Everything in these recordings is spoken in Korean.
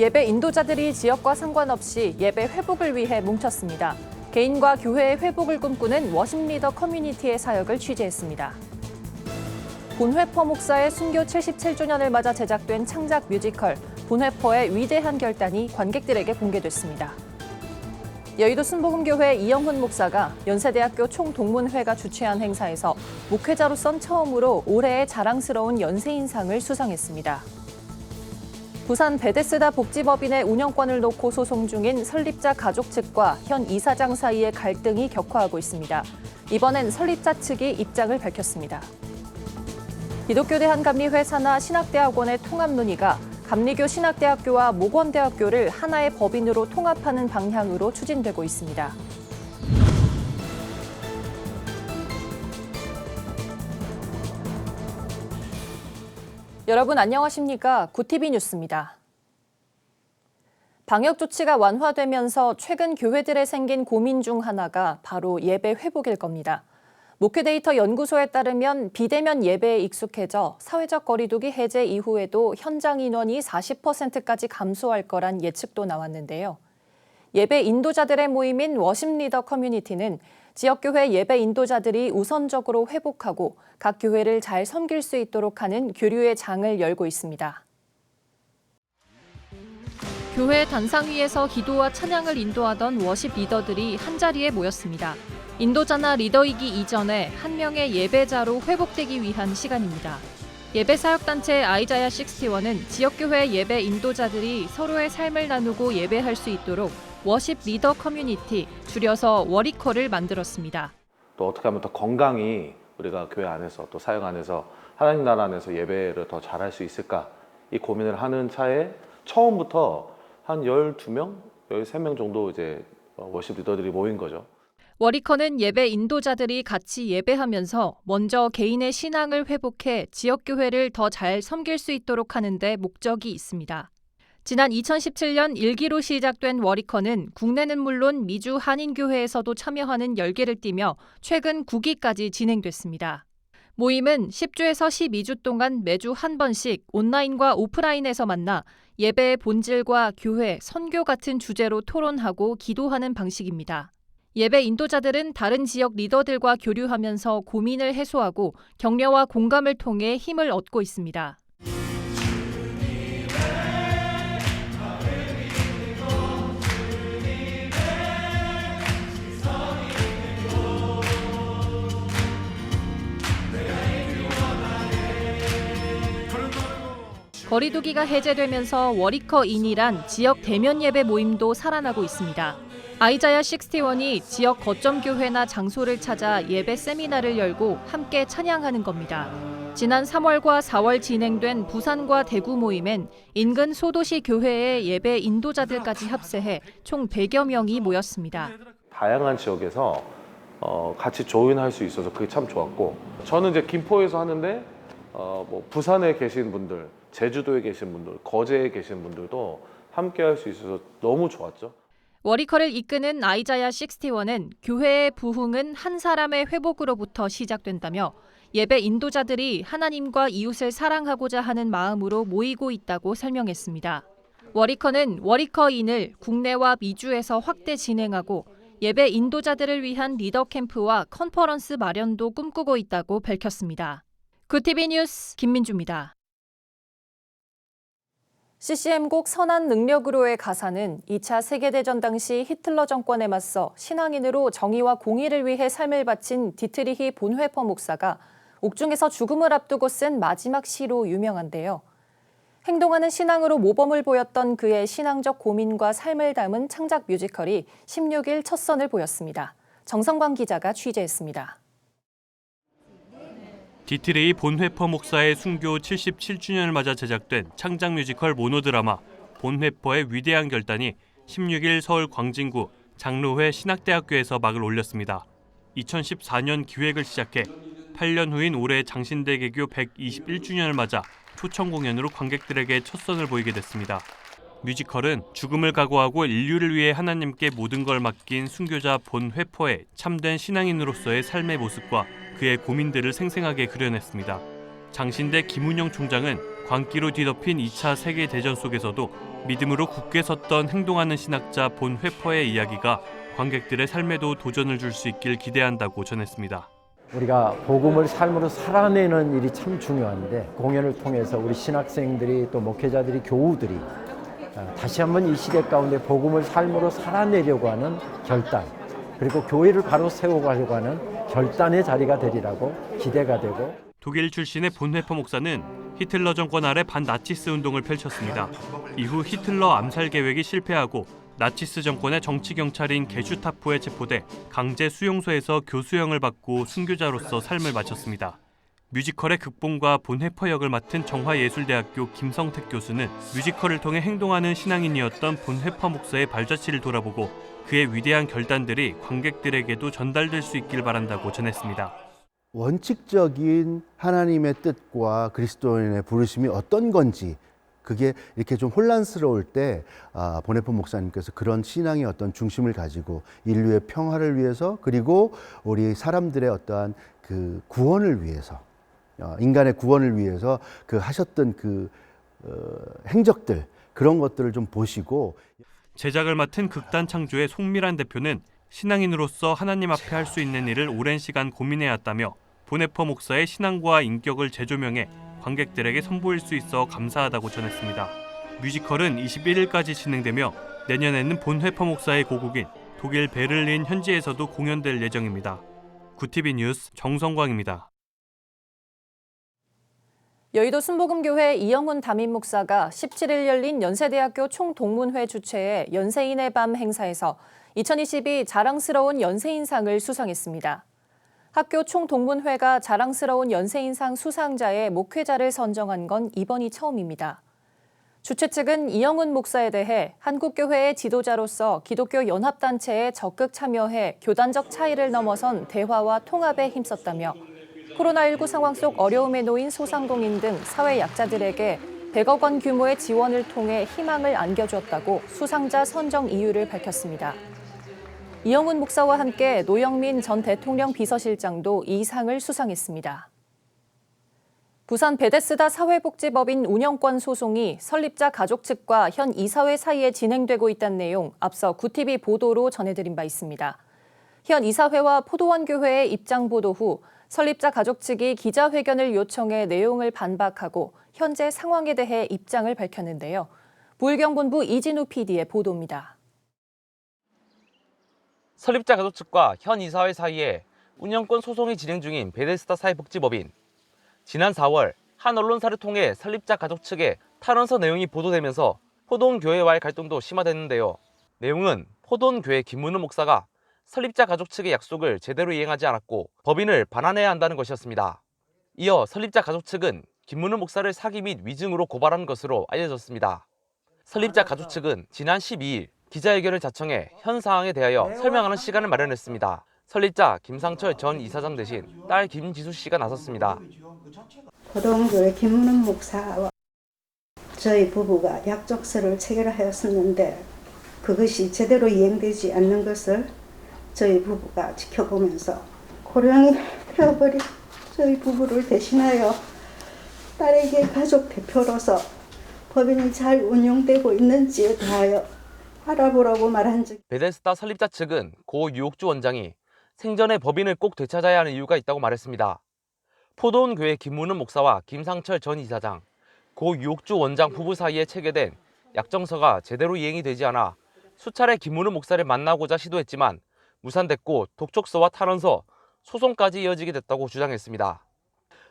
예배 인도자들이 지역과 상관없이 예배 회복을 위해 뭉쳤습니다. 개인과 교회의 회복을 꿈꾸는 워십 리더 커뮤니티의 사역을 취재했습니다. 본회퍼 목사의 순교 77주년을 맞아 제작된 창작 뮤지컬 본회퍼의 위대한 결단이 관객들에게 공개됐습니다. 여의도 순복음교회 이영훈 목사가 연세대학교 총동문회가 주최한 행사에서 목회자로선 처음으로 올해의 자랑스러운 연세인상을 수상했습니다. 부산 베데스다 복지법인의 운영권을 놓고 소송 중인 설립자 가족 측과 현 이사장 사이의 갈등이 격화하고 있습니다. 이번엔 설립자 측이 입장을 밝혔습니다. 기독교대 한감리회 산하 신학대학원의 통합 논의가 감리교 신학대학교와 모건대학교를 하나의 법인으로 통합하는 방향으로 추진되고 있습니다. 여러분 안녕하십니까? 구티비 뉴스입니다. 방역 조치가 완화되면서 최근 교회들에 생긴 고민 중 하나가 바로 예배 회복일 겁니다. 목회 데이터 연구소에 따르면 비대면 예배에 익숙해져 사회적 거리두기 해제 이후에도 현장 인원이 40%까지 감소할 거란 예측도 나왔는데요. 예배 인도자들의 모임인 워십 리더 커뮤니티는 지역교회 예배 인도자들이 우선적으로 회복하고 각 교회를 잘 섬길 수 있도록 하는 교류의 장을 열고 있습니다. 교회 단상 위에서 기도와 찬양을 인도하던 워십 리더들이 한자리에 모였습니다. 인도자나 리더이기 이전에 한 명의 예배자로 회복되기 위한 시간입니다. 예배 사역단체 아이자야 61은 지역교회 예배 인도자들이 서로의 삶을 나누고 예배할 수 있도록 워십 리더 커뮤니티, 줄여서 워리커를 만들었습니다. 또 어떻게 하면 더 건강히 우리가 교회 안에서 또 사역 안에서 하나님 나라 안에서 예배를 더 잘할 수 있을까 이 고민을 하는 차에 처음부터 한 12명, 13명 정도 이제 워십 리더들이 모인 거죠. 워리커는 예배 인도자들이 같이 예배하면서 먼저 개인의 신앙을 회복해 지역 교회를 더 잘 섬길 수 있도록 하는 데 목적이 있습니다. 지난 2017년 1기로 시작된 워리커는 국내는 물론 미주 한인교회에서도 참여하는 열개를 띠며 최근 9기까지 진행됐습니다. 모임은 10주에서 12주 동안 매주 한 번씩 온라인과 오프라인에서 만나 예배의 본질과 교회, 선교 같은 주제로 토론하고 기도하는 방식입니다. 예배 인도자들은 다른 지역 리더들과 교류하면서 고민을 해소하고 격려와 공감을 통해 힘을 얻고 있습니다. 거리두기가 해제되면서 워리커인이란 지역 대면 예배 모임도 살아나고 있습니다. 아이자야 61이 지역 거점 교회나 장소를 찾아 예배 세미나를 열고 함께 찬양하는 겁니다. 지난 3월과 4월 진행된 부산과 대구 모임엔 인근 소도시 교회의 예배 인도자들까지 합세해 총 100여 명이 모였습니다. 다양한 지역에서 어, 같이 조인할 수 있어서 그게 참 좋았고 저는 이제 김포에서 하는데 어, 뭐 부산에 계신 분들, 제주도에 계신 분들, 거제에 계신 분들도 함께 할 수 있어서 너무 좋았죠. 워리커를 이끄는 아이자야 61은 교회의 부흥은 한 사람의 회복으로부터 시작된다며 예배 인도자들이 하나님과 이웃을 사랑하고자 하는 마음으로 모이고 있다고 설명했습니다. 워리커는 워리커인을 국내와 미주에서 확대 진행하고 예배 인도자들을 위한 리더 캠프와 컨퍼런스 마련도 꿈꾸고 있다고 밝혔습니다. 구티비 뉴스 김민주입니다. CCM곡 선한 능력으로의 가사는 2차 세계대전 당시 히틀러 정권에 맞서 신앙인으로 정의와 공의를 위해 삶을 바친 디트리히 본회퍼 목사가 옥중에서 죽음을 앞두고 쓴 마지막 시로 유명한데요. 행동하는 신앙으로 모범을 보였던 그의 신앙적 고민과 삶을 담은 창작 뮤지컬이 16일 첫 선을 보였습니다. 정성광 기자가 취재했습니다. 디트레이 본회퍼 목사의 순교 77주년을 맞아 제작된 창작 뮤지컬 모노드라마 본회퍼의 위대한 결단이 16일 서울 광진구 장로회 신학대학교에서 막을 올렸습니다. 2014년 기획을 시작해 8년 후인 올해 장신대 개교 121주년을 맞아 초청 공연으로 관객들에게 첫 선을 보이게 됐습니다. 뮤지컬은 죽음을 각오하고 인류를 위해 하나님께 모든 걸 맡긴 순교자 본 회퍼의 참된 신앙인으로서의 삶의 모습과 그의 고민들을 생생하게 그려냈습니다. 장신대 김운영 총장은 광기로 뒤덮인 2차 세계 대전 속에서도 믿음으로 굳게 섰던 행동하는 신학자 본 회퍼의 이야기가 관객들의 삶에도 도전을 줄 수 있길 기대한다고 전했습니다. 우리가 복음을 삶으로 살아내는 일이 참 중요한데 공연을 통해서 우리 신학생들이 또 목회자들이 교우들이 아, 다시 한번 이 시대 가운데 복음을 삶으로 살아내려고 하는 결단 그리고 교회를 바로 세워가려고 하는 결단의 자리가 되리라고 기대가 되고 독일 출신의 본 회퍼 목사는 히틀러 정권 아래 반나치스 운동을 펼쳤습니다. 이후 히틀러 암살 계획이 실패하고 나치스 정권의 정치 경찰인 게슈타포에 체포돼 강제 수용소에서 교수형을 받고 순교자로서 삶을 마쳤습니다. 뮤지컬의 극본과 본 회퍼 역을 맡은 정화예술대학교 김성택 교수는 뮤지컬을 통해 행동하는 신앙인이었던 본 회퍼 목사의 발자취를 돌아보고 그의 위대한 결단들이 관객들에게도 전달될 수 있길 바란다고 전했습니다. 원칙적인 하나님의 뜻과 그리스도인의 부르심이 어떤 건지 그게 이렇게 좀 혼란스러울 때 아, 보네폰 목사님께서 그런 신앙의 어떤 중심을 가지고 인류의 평화를 위해서 그리고 우리 사람들의 어떠한 그 구원을 위해서 어, 인간의 구원을 위해서 그 하셨던 그 어, 행적들 그런 것들을 좀 보시고 제작을 맡은 극단 창조의 송미란 대표는 신앙인으로서 하나님 앞에 할 수 있는 일을 오랜 시간 고민해 왔다며 보네퍼 목사의 신앙과 인격을 재조명해 관객들에게 선보일 수 있어 감사하다고 전했습니다. 뮤지컬은 21일까지 진행되며 내년에는 본 회퍼 목사의 고국인 독일 베를린 현지에서도 공연될 예정입니다. 구티비 뉴스 정성광입니다. 여의도 순복음교회 이영훈 담임 목사가 17일 열린 연세대학교 총동문회 주최의 연세인의 밤 행사에서 2022 자랑스러운 연세인상을 수상했습니다. 학교 총동문회가 자랑스러운 연세인상 수상자의 목회자를 선정한 건 이번이 처음입니다. 주최 측은 이영훈 목사에 대해 한국교회의 지도자로서 기독교 연합단체에 적극 참여해 교단적 차이를 넘어선 대화와 통합에 힘썼다며 코로나19 상황 속 어려움에 놓인 소상공인 등 사회 약자들에게 100억 원 규모의 지원을 통해 희망을 안겨주었다고 수상자 선정 이유를 밝혔습니다. 이영훈 목사와 함께 노영민 전 대통령 비서실장도 이 상을 수상했습니다. 부산 베데스다 사회복지법인 운영권 소송이 설립자 가족 측과 현 이사회 사이에 진행되고 있다는 내용 앞서 구티비 보도로 전해드린 바 있습니다. 현 이사회와 포도원 교회의 입장 보도 후 설립자 가족 측이 기자회견을 요청해 내용을 반박하고 현재 상황에 대해 입장을 밝혔는데요. 부울경본부 이진우 PD의 보도입니다. 설립자 가족 측과 현 이사회 사이에 운영권 소송이 진행 중인 베데스다 사회복지법인. 지난 4월 한 언론사를 통해 설립자 가족 측의 탄원서 내용이 보도되면서 포도원 교회와의 갈등도 심화됐는데요. 내용은 포도원 교회 김문우 목사가 설립자 가족 측의 약속을 제대로 이행하지 않았고 법인을 반환해야 한다는 것이었습니다. 이어 설립자 가족 측은 김문우 목사를 사기 및 위증으로 고발한 것으로 알려졌습니다. 설립자 가족 측은 지난 12일 기자회견을 자청해 현 상황에 대하여 설명하는 시간을 마련했습니다. 설립자 김상철 전 이사장 대신 딸 김지수 씨가 나섰습니다. 고동교회 김문은 목사와 저희 부부가 약속서를 체결하였었는데 그것이 제대로 이행되지 않는 것을 저희 부부가 지켜보면서 고령이 되어버린 저희 부부를 대신하여 딸에게 가족 대표로서 법인이 잘 운영되고 있는지에 대하여 알아보라고 말한 적 베데스다 설립자 측은 고 유옥주 원장이 생전에 법인을 꼭 되찾아야 하는 이유가 있다고 말했습니다. 포도원 교회 김문은 목사와 김상철 전 이사장, 고 유옥주 원장 부부 사이에 체결된 약정서가 제대로 이행이 되지 않아 수차례 김문은 목사를 만나고자 시도했지만 무산됐고 독촉서와 탄원서, 소송까지 이어지게 됐다고 주장했습니다.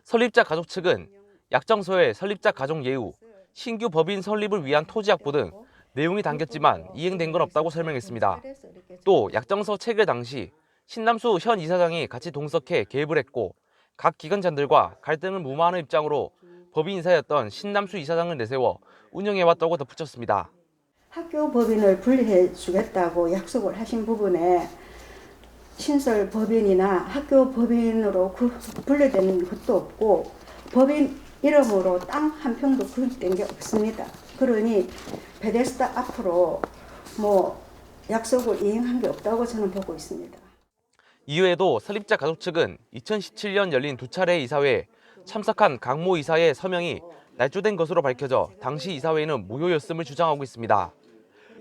설립자 가족 측은 약정서에 설립자 가족 예우, 신규 법인 설립을 위한 토지약보 등 내용이 담겼지만 이행된 건 없다고 설명했습니다. 또 약정서 체결 당시 신남수 현 이사장이 같이 동석해 개입을 했고 각 기관장들과 갈등을 무마하는 입장으로 법인 인사였던 신남수 이사장을 내세워 운영해왔다고 덧붙였습니다. 학교 법인을 분리해 주겠다고 약속을 하신 부분에 신설 법인이나 학교 법인으로 그 분리되는 것도 없고 법인 이름으로 땅 한 평도 구입된 게 없습니다. 그러니 베데스다 앞으로 뭐 약속을 이행한 게 없다고 저는 보고 있습니다. 이후에도 설립자 가족 측은 2017년 열린 두 차례 이사회에 참석한 강모 이사의 서명이 날조된 것으로 밝혀져 당시 이사회는 무효였음을 주장하고 있습니다.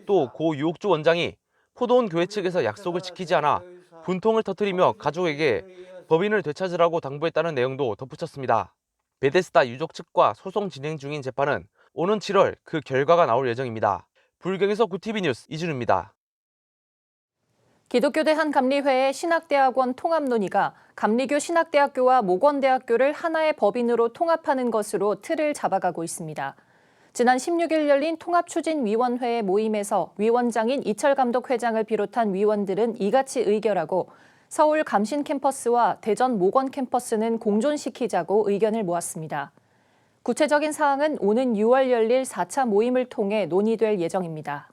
또 고 유옥주 원장이 포도원 교회 측에서 약속을 지키지 않아 분통을 터뜨리며 가족에게 법인을 되찾으라고 당부했다는 내용도 덧붙였습니다. 베데스다 유족 측과 소송 진행 중인 재판은 오는 7월 그 결과가 나올 예정입니다. 불경에서 구티비 뉴스 이준우입니다. 기독교대 한 감리회의 신학대학원 통합 논의가 감리교 신학대학교와 모건대학교를 하나의 법인으로 통합하는 것으로 틀을 잡아가고 있습니다. 지난 16일 열린 통합추진위원회의 모임에서 위원장인 이철 감독 회장을 비롯한 위원들은 이같이 의결하고 서울 감신 캠퍼스와 대전 모건 캠퍼스는 공존시키자고 의견을 모았습니다. 구체적인 사항은 오는 6월 열릴 4차 모임을 통해 논의될 예정입니다.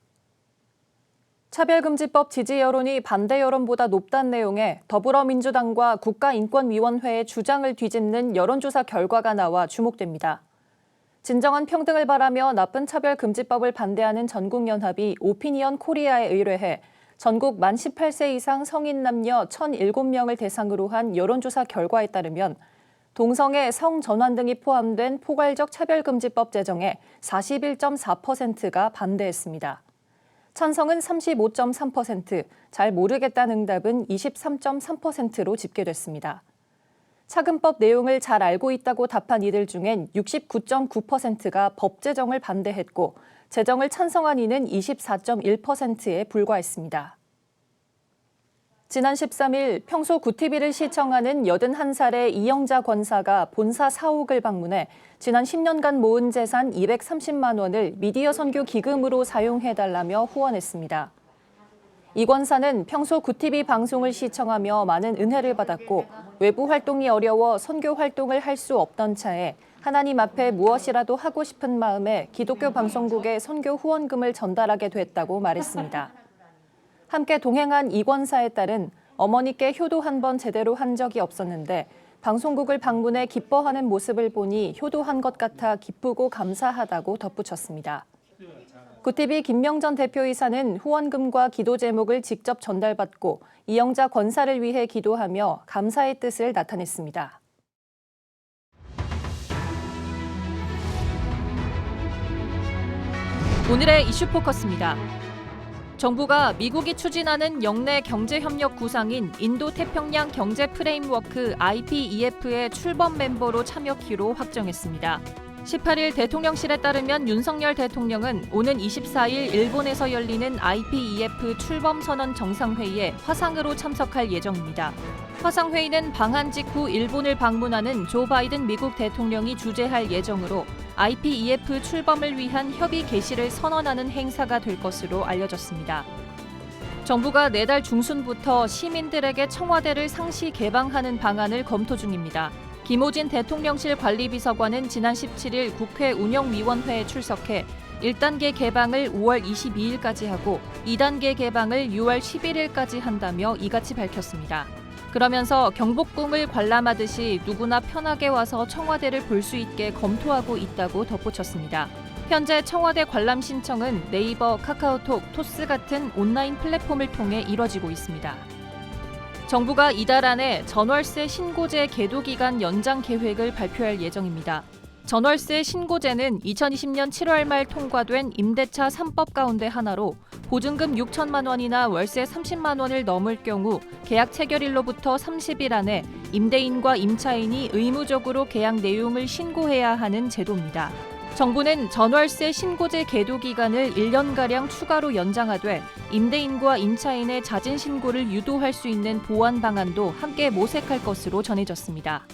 차별금지법 지지 여론이 반대 여론보다 높다는 내용의 더불어민주당과 국가인권위원회의 주장을 뒤집는 여론조사 결과가 나와 주목됩니다. 진정한 평등을 바라며 나쁜 차별 금지법을 반대하는 전국연합이 오피니언 코리아에 의뢰해 전국 만 18세 이상 성인 남녀 1,007명을 대상으로 한 여론조사 결과에 따르면 동성애, 성전환 등이 포함된 포괄적 차별금지법 제정에 41.4%가 반대했습니다. 찬성은 35.3%, 잘 모르겠다는 응답은 23.3%로 집계됐습니다. 차금법 내용을 잘 알고 있다고 답한 이들 중엔 69.9%가 법 제정을 반대했고 제정을 찬성한 이는 24.1%에 불과했습니다. 지난 13일 평소 구티비를 시청하는 81살의 이영자 권사가 본사 사옥을 방문해 지난 10년간 모은 재산 230만 원을 미디어 선교 기금으로 사용해달라며 후원했습니다. 이 권사는 평소 구티비 방송을 시청하며 많은 은혜를 받았고 외부 활동이 어려워 선교 활동을 할 수 없던 차에 하나님 앞에 무엇이라도 하고 싶은 마음에 기독교 방송국에 선교 후원금을 전달하게 됐다고 말했습니다. 함께 동행한 이 권사의 딸은 어머니께 효도 한 번 제대로 한 적이 없었는데 방송국을 방문해 기뻐하는 모습을 보니 효도한 것 같아 기쁘고 감사하다고 덧붙였습니다. 구티비 김명전 대표이사는 후원금과 기도 제목을 직접 전달받고 이영자 권사를 위해 기도하며 감사의 뜻을 나타냈습니다. 오늘의 이슈 포커스입니다. 정부가 미국이 추진하는 영내 경제 협력 구상인 인도 태평양 경제 프레임워크 IPEF의 출범 멤버로 참여키로 확정했습니다. 18일 대통령실에 따르면 윤석열 대통령은 오는 24일 일본에서 열리는 IPEF 출범 선언 정상회의에 화상으로 참석할 예정입니다. 화상회의는 방한 직후 일본을 방문하는 조 바이든 미국 대통령이 주재할 예정으로 IPEF 출범을 위한 협의 개시를 선언하는 행사가 될 것으로 알려졌습니다. 정부가 내달 중순부터 시민들에게 청와대를 상시 개방하는 방안을 검토 중입니다. 김호진 대통령실 관리비서관은 지난 17일 국회 운영위원회에 출석해 1단계 개방을 5월 22일까지 하고 2단계 개방을 6월 11일까지 한다며 이같이 밝혔습니다. 그러면서 경복궁을 관람하듯이 누구나 편하게 와서 청와대를 볼 수 있게 검토하고 있다고 덧붙였습니다. 현재 청와대 관람 신청은 네이버, 카카오톡, 토스 같은 온라인 플랫폼을 통해 이뤄지고 있습니다. 정부가 이달 안에 전월세 신고제 계도 기간 연장 계획을 발표할 예정입니다. 전월세 신고제는 2020년 7월 말 통과된 임대차 3법 가운데 하나로 보증금 6천만 원이나 월세 30만 원을 넘을 경우 계약 체결일로부터 30일 안에 임대인과 임차인이 의무적으로 계약 내용을 신고해야 하는 제도입니다. 정부는 전월세 신고제 계도 기간을 1년가량 추가로 연장하되 임대인과 임차인의 자진 신고를 유도할 수 있는 보완 방안도 함께 모색할 것으로 전해졌습니다.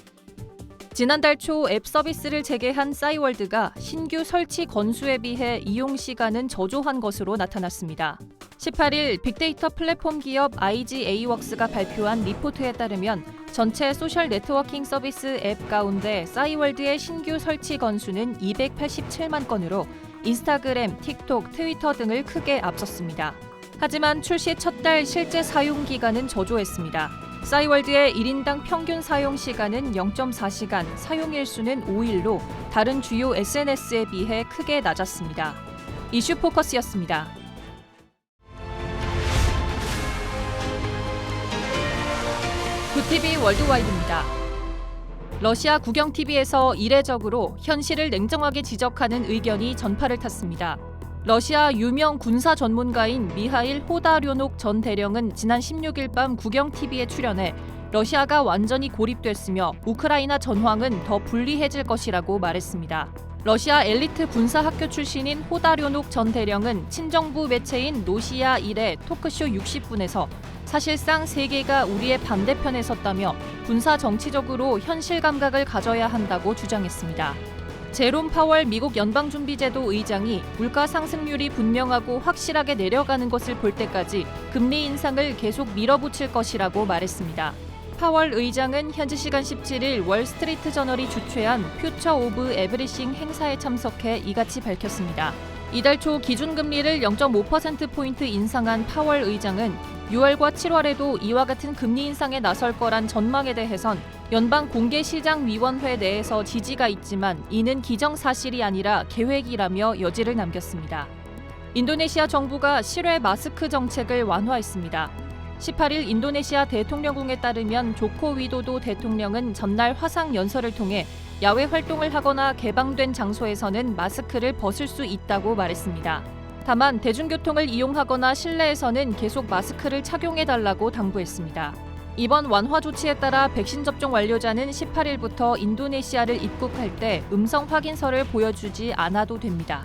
지난달 초 앱 서비스를 재개한 싸이월드가 신규 설치 건수에 비해 이용 시간은 저조한 것으로 나타났습니다. 18일 빅데이터 플랫폼 기업 IGA웍스가 발표한 리포트에 따르면 전체 소셜 네트워킹 서비스 앱 가운데 싸이월드의 신규 설치 건수는 287만 건으로 인스타그램, 틱톡, 트위터 등을 크게 앞섰습니다. 하지만 출시 첫 달 실제 사용 기간은 저조했습니다. 싸이월드의 1인당 평균 사용 시간은 0.4시간, 사용 일 수는 5일로 다른 주요 SNS에 비해 크게 낮았습니다. 이슈 포커스였습니다. 구티비 월드와이드입니다. 러시아 국영 TV에서 이례적으로 현실을 냉정하게 지적하는 의견이 전파를 탔습니다. 러시아 유명 군사 전문가인 미하일 호다료녹 전 대령은 지난 16일 밤 국영 TV에 출연해 러시아가 완전히 고립됐으며 우크라이나 전황은 더 불리해질 것이라고 말했습니다. 러시아 엘리트 군사 학교 출신인 호다료녹 전 대령은 친정부 매체인 노시아 1의 토크쇼 60분에서 사실상 세계가 우리의 반대편에 섰다며 군사 정치적으로 현실 감각을 가져야 한다고 주장했습니다. 제롬 파월 미국 연방준비제도 의장이 물가 상승률이 분명하고 확실하게 내려가는 것을 볼 때까지 금리 인상을 계속 밀어붙일 것이라고 말했습니다. 파월 의장은 현지 시간 17일 월스트리트 저널이 주최한 퓨처 오브 에브리싱 행사에 참석해 이같이 밝혔습니다. 이달 초 기준금리를 0.5%포인트 인상한 파월 의장은 6월과 7월에도 이와 같은 금리 인상에 나설 거란 전망에 대해선 연방 공개시장위원회 내에서 지지가 있지만 이는 기정사실이 아니라 계획이라며 여지를 남겼습니다. 인도네시아 정부가 실외 마스크 정책을 완화했습니다. 18일 인도네시아 대통령궁에 따르면 조코 위도도 대통령은 전날 화상 연설을 통해 야외 활동을 하거나 개방된 장소에서는 마스크를 벗을 수 있다고 말했습니다. 다만 대중교통을 이용하거나 실내에서는 계속 마스크를 착용해 달라고 당부했습니다. 이번 완화 조치에 따라 백신 접종 완료자는 18일부터 인도네시아를 입국할 때 음성 확인서를 보여주지 않아도 됩니다.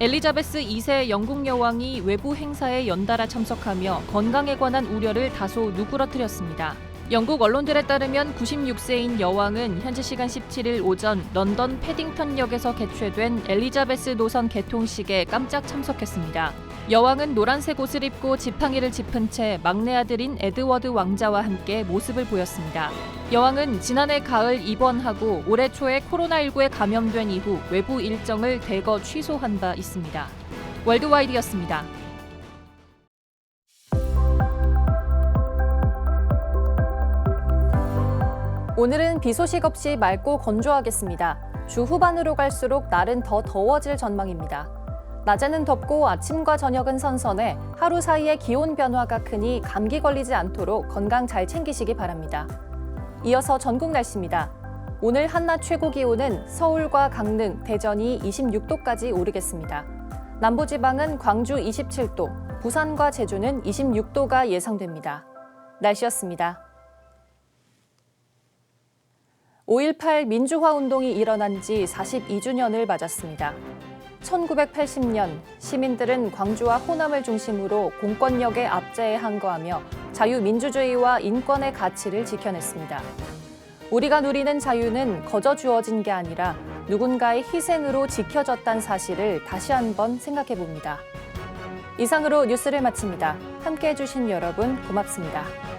엘리자베스 2세 영국 여왕이 외부 행사에 연달아 참석하며 건강에 관한 우려를 다소 누그러뜨렸습니다. 영국 언론들에 따르면 96세인 여왕은 현지 시간 17일 오전 런던 패딩턴역에서 개최된 엘리자베스 노선 개통식에 깜짝 참석했습니다. 여왕은 노란색 옷을 입고 지팡이를 짚은 채 막내 아들인 에드워드 왕자와 함께 모습을 보였습니다. 여왕은 지난해 가을 입원하고 올해 초에 코로나19에 감염된 이후 외부 일정을 대거 취소한 바 있습니다. 월드와이드였습니다. 오늘은 비 소식 없이 맑고 건조하겠습니다. 주 후반으로 갈수록 날은 더 더워질 전망입니다. 낮에는 덥고 아침과 저녁은 선선해 하루 사이에 기온 변화가 크니 감기 걸리지 않도록 건강 잘 챙기시기 바랍니다. 이어서 전국 날씨입니다. 오늘 한낮 최고 기온은 서울과 강릉, 대전이 26도까지 오르겠습니다. 남부지방은 광주 27도, 부산과 제주는 26도가 예상됩니다. 날씨였습니다. 5.18 민주화 운동이 일어난 지 42주년을 맞았습니다. 1980년 시민들은 광주와 호남을 중심으로 공권력에 압제항거하며 자유민주주의와 인권의 가치를 지켜냈습니다. 우리가 누리는 자유는 거저 주어진 게 아니라 누군가의 희생으로 지켜졌다는 사실을 다시 한번 생각해 봅니다. 이상으로 뉴스를 마칩니다. 함께 해주신 여러분 고맙습니다.